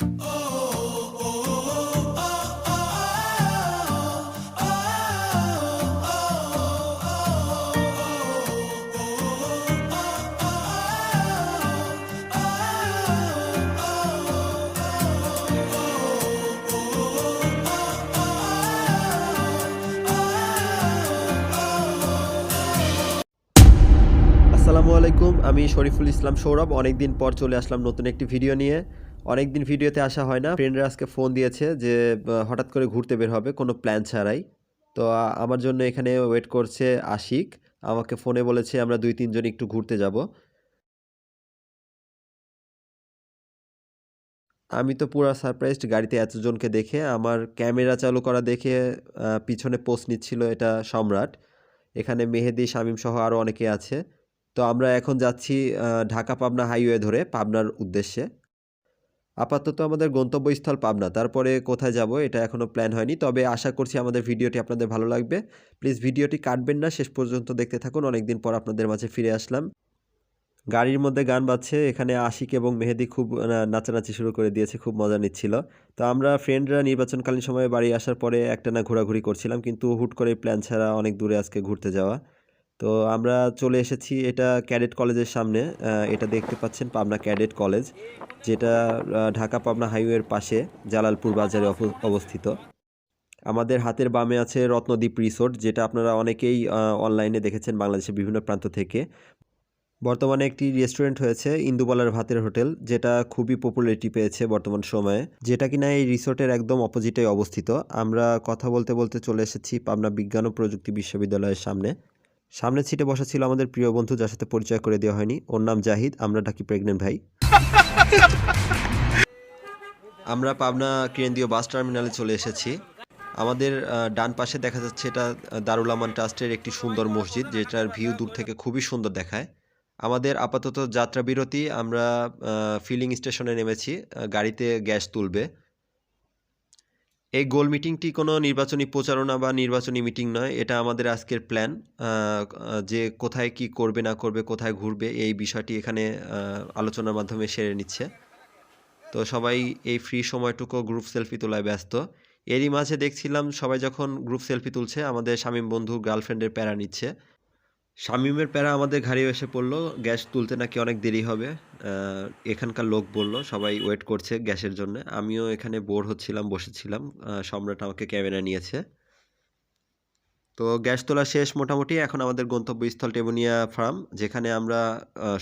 আসসালামু আলাইকুম আমি শরীফুল ইসলাম সৌরভ। অনেকদিন পর চলে আসলাম নতুন একটি ভিডিও নিয়ে। অনেকদিন ভিডিওতে আসা হয় না। ফ্রেন্ডরা আজকে ফোন দিয়েছে যে হঠাৎ করে ঘুরতে বের হবে, কোনো প্ল্যান ছাড়াই। তো আমার জন্য এখানে ওয়েট করছে আশিক। আমাকে ফোনে বলেছে, আমরা দুই, তিনজন একটু ঘুরতে যাব। আমি তো পুরা সারপ্রাইজড গাড়িতে এতজনকে দেখে, আমার ক্যামেরা চালু করা দেখে পিছনে পোস্ট নিচ্ছিল এটা সম্রাট। এখানে মেহেদি, শামীম সহ আরও অনেকে আছে। তো, আমরা এখন যাচ্ছি ঢাকা পাবনা হাইওয়ে ধরে, পাবনার উদ্দেশ্যে। আপাতত আমাদের গন্তব্যস্থল পাবনা। তারপরে কোথায় যাব এটা এখনও প্ল্যান হয়নি। তবে আশা করছি আমাদের ভিডিওটি আপনাদের ভালো লাগবে। প্লিজ ভিডিওটি কাটবেন না, শেষ পর্যন্ত দেখতে থাকুন। অনেকদিন পর আপনাদের মাঝে ফিরে আসলাম। গাড়ির মধ্যে গান বাজছে, এখানে আশিক এবং মেহেদি খুব নাচানাচি শুরু করে দিয়েছে, খুব মজা নিচ্ছিল। তো আমরা ফ্রেন্ডরা নির্বাচনকালীন সময়ে বাড়ি আসার পরে একটা না ঘোরাঘুরি করছিলাম, কিন্তু হুট করে প্ল্যান ছাড়া অনেক দূরে আজকে ঘুরতে যাওয়া। তো আমরা চলে এসেছি এটা ক্যাডেট কলেজের সামনে এটা দেখতে পাচ্ছেন পাবনা ক্যাডেট কলেজ, যেটা ঢাকা পাবনা হাইওয়ের পাশে জালালপুর বাজারে অব- অবস্থিত। আমাদের হাতের বামে আছে রত্নদ্বীপ রিসোর্ট, যেটা আপনারা অনেকেই অনলাইনে দেখেছেন বাংলাদেশের বিভিন্ন প্রান্ত থেকে। বর্তমানে একটি রেস্টুরেন্ট হয়েছে, ইন্দুবালার ভাতের হোটেল, যেটা খুবই পপুলারিটি পেয়েছে বর্তমান সময়ে, যেটা কিনা এই রিসোর্টের একদম অপোজিটে অবস্থিত। আমরা কথা বলতে বলতে চলে এসেছি পাবনা বিজ্ঞান ও প্রযুক্তি বিশ্ববিদ্যালয়ের সামনে। সামনে সিটে বসা ছিল আমাদের প্রিয় বন্ধু, যার সাথে পরিচয় করে দেওয়া হয়নি। ওর নাম জাহিদ, আমরা ডাকি প্রেগনেন্ট ভাই। আমরা পাবনা কেন্দ্রীয় বাস টার্মিনালে চলে এসেছি। আমাদের ডান পাশে দেখা যাচ্ছে এটা দারুল আমান ট্রাস্টের একটি সুন্দর মসজিদ, যেটার ভিউ দূর থেকে খুবই সুন্দর দেখায়। আমাদের আপাতত যাত্রা বিরতি আমরা ফিলিং স্টেশনে নেমেছি গাড়িতে গ্যাস তুলবে। এই গোল মিটিংটি কোনো নির্বাচনী প্রচারণা বা নির্বাচনী মিটিং নয়, এটা আমাদের আজকের প্ল্যান। যে কোথায় কি করবে, না করবে, কোথায় ঘুরবে, এই বিষয়টি এখানে আলোচনার মাধ্যমে সেরে নিচ্ছে। তো সবাই এই ফ্রি সময়টুকু গ্রুপ সেলফি তোলায় ব্যস্ত। এরই মাঝে দেখছিলাম সবাই যখন গ্রুপ সেলফি তুলছে, আমাদের শামীম বন্ধু গার্লফ্রেন্ডের প্যারা নিচ্ছে। শামীমের প্যারা আমাদের ঘাড়ে এসে পড়ল, গ্যাস তুলতে নাকি অনেক দেরি হবে। এখানকার লোক বলল, সবাই ওয়েট করছে গ্যাসের জন্য। আমিও এখানে বোর হচ্ছিলাম, বসেছিলাম। সম্রাট আমাকে ক্যামেরা নিয়েছে। তো গ্যাস তোলা শেষ মোটামুটি। এখন আমাদের গন্তব্যস্থল টেবুনিয়া ফার্ম, যেখানে আমরা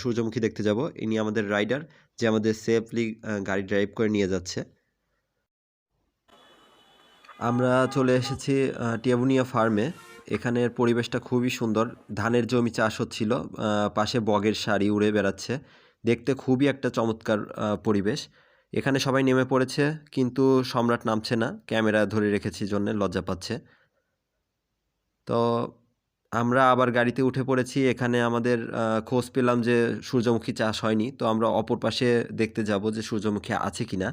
সূর্যমুখী দেখতে যাব। ইনি আমাদের রাইডার, যে আমাদের সেফলি গাড়ি ড্রাইভ করে নিয়ে যাচ্ছে। আমরা চলে এসেছি টেবুনিয়া ফার্মে। এখানের পরিবেশটা খুবই সুন্দর। ধানের জমি চাষ হচ্ছিল পাশে বগের শাড়ি উড়ে বেড়াচ্ছে। দেখতে খুবই একটা চমৎকার পরিবেশ। এখানে সবাই নেমে পড়েছে, কিন্তু সম্রাট নামছে না। ক্যামেরা ধরে রেখেছি জন্য লজ্জা পাচ্ছে। তো আমরা আবার গাড়িতে উঠে পড়েছি। এখানে আমাদের খোঁজ পেলাম যে সূর্যমুখী চাষ হয়নি। তো আমরা অপর পাশে দেখতে যাব যে সূর্যমুখী আছে কিনা।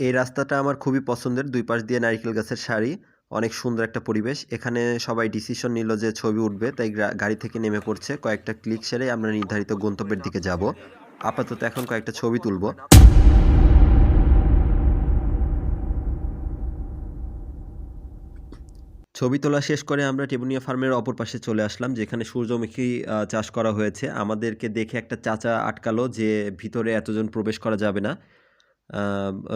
এই রাস্তাটা আমার খুবই পছন্দের। দুই পাশ দিয়ে নারকেল গাছের সারি। অনেক সুন্দর একটা পরিবেশ। এখানে সবাই ডিসিশন নিল যে ছবি উঠবে, তাই গাড়ি থেকে নেমে পড়ছে। কয়েকটা ক্লিক সেরে আমরা নির্ধারিত গন্তব্যের দিকে যাব। আপাতত এখন কয়েকটা ছবি তুলব। ছবি তোলা শেষ করে আমরা টেবুনিয়া ফার্মের অপর পাশে চলে আসলাম, যেখানে সূর্যমুখী চাষ করা হয়েছে। আমাদেরকে দেখে একটা চাচা আটকালো যে ভিতরে এতজন প্রবেশ করা যাবে না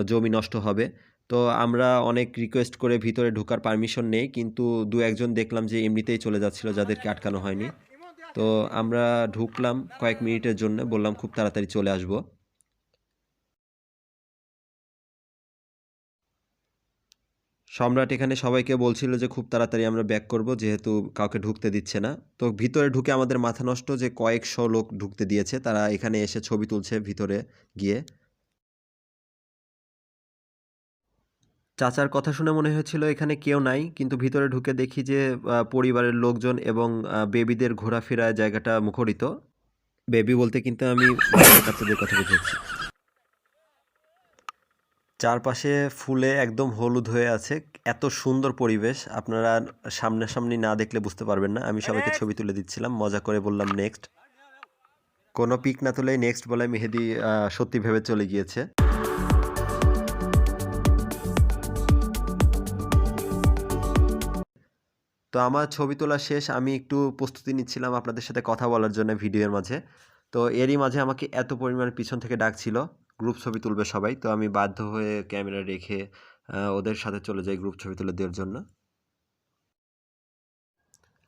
জমি নষ্ট হবে। তো আমরা অনেক রিকোয়েস্ট করে ভিতরে ঢোকার পারমিশন নেই, কিন্তু দু একজন দেখলাম যে এমনিতেই চলে যাচ্ছিল, যাদেরকে আটকানো হয়নি। তো আমরা ঢুকলাম কয়েক মিনিটের জন্য, বললাম খুব তাড়াতাড়ি চলে আসব। সম্রাট এখানে সবাইকে বলছিল যে খুব তাড়াতাড়ি আমরা ব্যাক করব, যেহেতু কাউকে ঢুকতে দিচ্ছে না। তো ভিতরে ঢুকে আমাদের মাথা নষ্ট যে কয়েকশো লোক ঢুকতে দিয়েছে, তারা এখানে এসে ছবি তুলছে ভিতরে গিয়ে। চাচার কথা শুনে মনে হয়েছিল এখানে কেউ নাই, কিন্তু ভিতরে ঢুকে দেখি যে পরিবারের লোকজন এবং বেবিদের ঘোরাফেরা জায়গাটা মুখরিত। বেবি বলতে কিন্তু আমি বাচ্চা কাচ্চাদের কথা বুঝেছি। চারপাশে ফুলে একদম হলুদ হয়ে আছে। এত সুন্দর পরিবেশ, আপনারা সামনাসামনি না দেখলে বুঝতে পারবেন না। আমি সবাইকে ছবি তুলে দিচ্ছিলাম, মজা করে বললাম নেক্সট কোনো পিক না তুলেই নেক্সট বলে মেহেদি সত্যি ভেবে চলে গিয়েছে। তো আমার ছবি তোলা শেষ, আমি একটু প্রস্তুতি নিচ্ছিলাম আপনাদের সাথে কথা বলার জন্য ভিডিওর মাঝে। তো এরই মাঝে আমাকে এত পরিমাণ পিছন থেকে ডাকছিল গ্রুপ ছবি তুলবে সবাই। তো আমি বাধ্য হয়ে ক্যামেরা রেখে ওদের সাথে চলে যাই গ্রুপ ছবি তুলে দেওয়ার জন্য।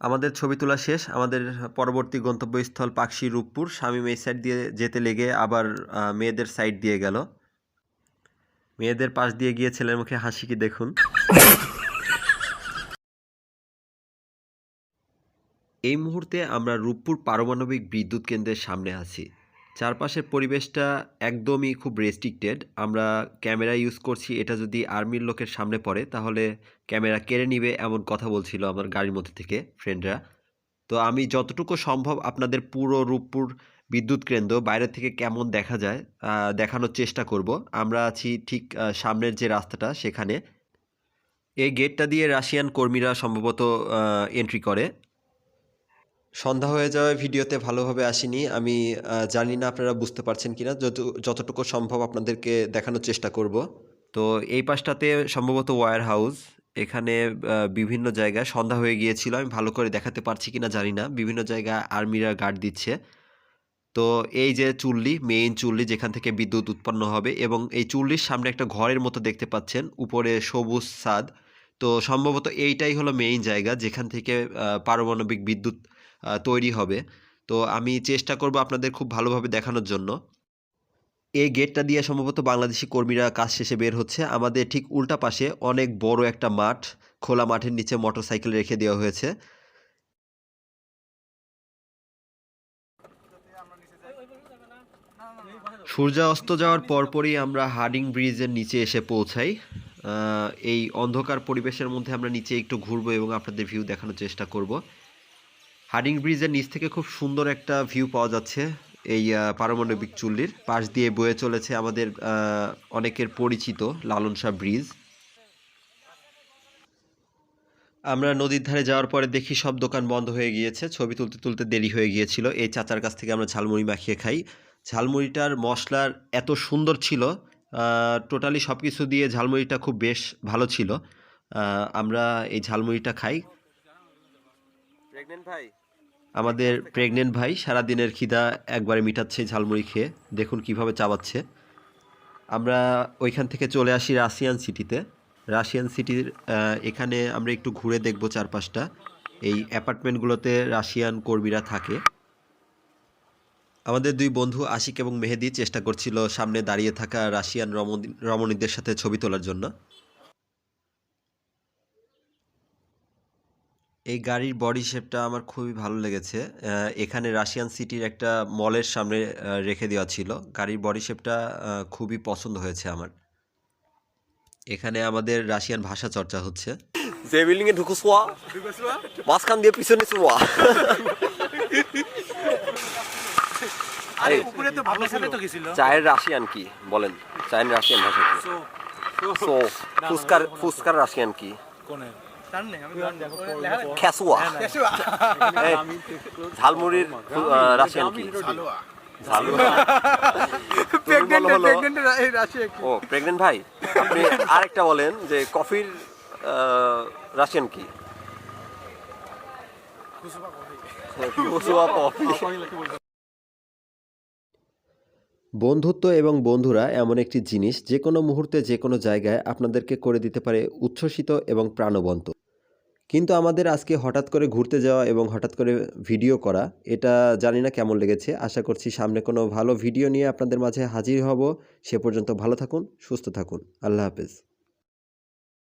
আমাদের ছবি তোলা শেষ, আমাদের পরবর্তী গন্তব্যস্থল পাকশি রূপপুর। স্বামী এই সাইড দিয়ে যেতে লেগে আবার মেয়েদের সাইড দিয়ে গেল। মেয়েদের পাশ দিয়ে গিয়ে ছেলের মুখে হাসি কি দেখুন? এই মুহূর্তে আমরা রূপপুর পারমাণবিক বিদ্যুৎ কেন্দ্রের সামনে আছি। চারপাশের পরিবেশটা একদমই খুব রেস্ট্রিক্টেড আমরা ক্যামেরা ইউজ করছি, এটা যদি আর্মির লোকের সামনে পড়ে, তাহলে ক্যামেরা কেড়ে নিবে এমন কথা বলছিল আমার গাড়ির মধ্যে থেকে ফ্রেন্ডরা তো আমি যতটুকু সম্ভব আপনাদের পুরো রূপপুর বিদ্যুৎ কেন্দ্র বাইরে থেকে কেমন দেখা যায় দেখানোর চেষ্টা করব। আমরা আছি ঠিক সামনের যে রাস্তাটা সেখানে। এই গেটটা দিয়ে রাশিয়ান কর্মীরা সম্ভবত এন্ট্রি করে। সন্ধ্যা হয়ে যাওয়ায় ভিডিওতে ভালোভাবে আসেনি। আমি জানি না আপনারা বুঝতে পারছেন কিনা। যত যতটুকু সম্ভব আপনাদেরকে দেখানোর চেষ্টা করব। তো এই পাশটাতে সম্ভবত ওয়্যার হাউস। এখানে বিভিন্ন জায়গায় সন্ধ্যা হয়ে গিয়েছিল। আমি ভালো করে দেখাতে পারছি কিনা জানি না। বিভিন্ন জায়গায় আর্মিরা গার্ড দিচ্ছে। তো এই যে চুল্লি মেইন চুল্লি যেখান থেকে বিদ্যুৎ উৎপন্ন হবে এবং এই চুল্লির সামনে একটা ঘরের মতো দেখতে পাচ্ছেন। উপরে সবুজ সাদ তো সম্ভবত এইটাই হলো মেইন জায়গা যেখান থেকে পারমাণবিক বিদ্যুৎ তৈরি হবে। তো আমি চেষ্টা করব আপনাদের খুব ভালোভাবে দেখানোর জন্য। এই গেটটা দিয়ে সম্ভবত বাংলাদেশি কর্মীরা কাজ শেষে বের হচ্ছে। আমাদের ঠিক উল্টা পাশে অনেক বড় একটা মাঠ, খোলা মাঠের নিচে মোটরসাইকেল রেখে দেওয়া হয়েছে। সূর্য অস্ত যাওয়ার পরপরই আমরা হার্ডিং ব্রিজের নিচে এসে পৌঁছাই। এই অন্ধকার পরিবেশের মধ্যে আমরা নিচে একটু ঘুরবো এবং আপনাদের ভিউ দেখানোর চেষ্টা করব। হার্ডিং ব্রিজের নিচ থেকে খুব সুন্দর একটা ভিউ পাওয়া যাচ্ছে এই পারমাণবিক চুল্লির। পাশ দিয়ে বয়ে চলেছে আমাদের অনেকের পরিচিত লালন শাহ ব্রিজ। আমরা নদীর ধারে যাওয়ার পরে দেখি সব দোকান বন্ধ হয়ে গিয়েছে। ছবি তুলতে তুলতে দেরি হয়ে গিয়েছিল। এই চাচার কাছ থেকে আমরা ঝালমুড়ি মাখিয়ে খাই। ঝালমুড়িটার মশলার এত সুন্দর ছিল টোটালি সব কিছু দিয়ে ঝালমুড়িটা খুব বেশ ভালো ছিল। আমরা এই ঝালমুড়িটা খাই। আমাদের প্রেগনেন্ট ভাই সারাদিনের খিদা একবারে মিটাচ্ছে, ঝালমুড়ি খেয়ে। দেখুন কীভাবে চাবাচ্ছে। আমরা ওইখান থেকে চলে আসি রাশিয়ান সিটিতে। রাশিয়ান সিটির এখানে আমরা একটু ঘুরে দেখব চারপাশটা। এই অ্যাপার্টমেন্টগুলোতে রাশিয়ান কর্মীরা থাকে। আমাদের দুই বন্ধু আশিক এবং মেহেদি চেষ্টা করছিল সামনে দাঁড়িয়ে থাকা রাশিয়ান রমণী রমণীদের সাথে ছবি তোলার জন্য। এই গাড়ির বডি শেপটা আমার খুবই ভালো লেগেছে। আহ, এখানে রাশিয়ান সিটির একটা মলের সামনে রেখে দেওয়া ছিল। গাড়ির বডি শেপটা খুবই পছন্দ হয়েছে আমার। এখানে আমাদের রাশিয়ান ভাষা চর্চা হচ্ছে। যে বিল্ডিং এ মাঝখান দিয়ে পিছনে শোয়া আরে উপরে তো ভালো সাথে তো গেছিল চায়ের রাশিয়ান কি? বলেন চায়ের রাশিয়ান ভাষা কি? সো সো ফুসকার ফুসকার রাশিয়ান কি? কোনে? লেখা খ্যাসুয়া এই, ঝালমুড়ির রাশিয়ান কি? ও প্রেগনেন্ট ভাই আপনি আরেকটা বলেন যে কফির রাশিয়ান কি? কফি। বন্ধুত্ব এবং বন্ধুরা এমন একটি জিনিস যে কোনো মুহূর্তে যে কোনো জায়গায় আপনাদেরকে করে দিতে পারে উচ্ছ্বসিত এবং প্রাণবন্ত। কিন্তু আমাদের আজকে হঠাৎ করে ঘুরতে যাওয়া এবং হঠাৎ করে ভিডিও করা, এটা জানি না কেমন লেগেছে। আশা করছি সামনে কোনো ভালো ভিডিও নিয়ে আপনাদের মাঝে হাজির হব। সে পর্যন্ত ভালো থাকুন, সুস্থ থাকুন। আল্লাহ হাফেজ।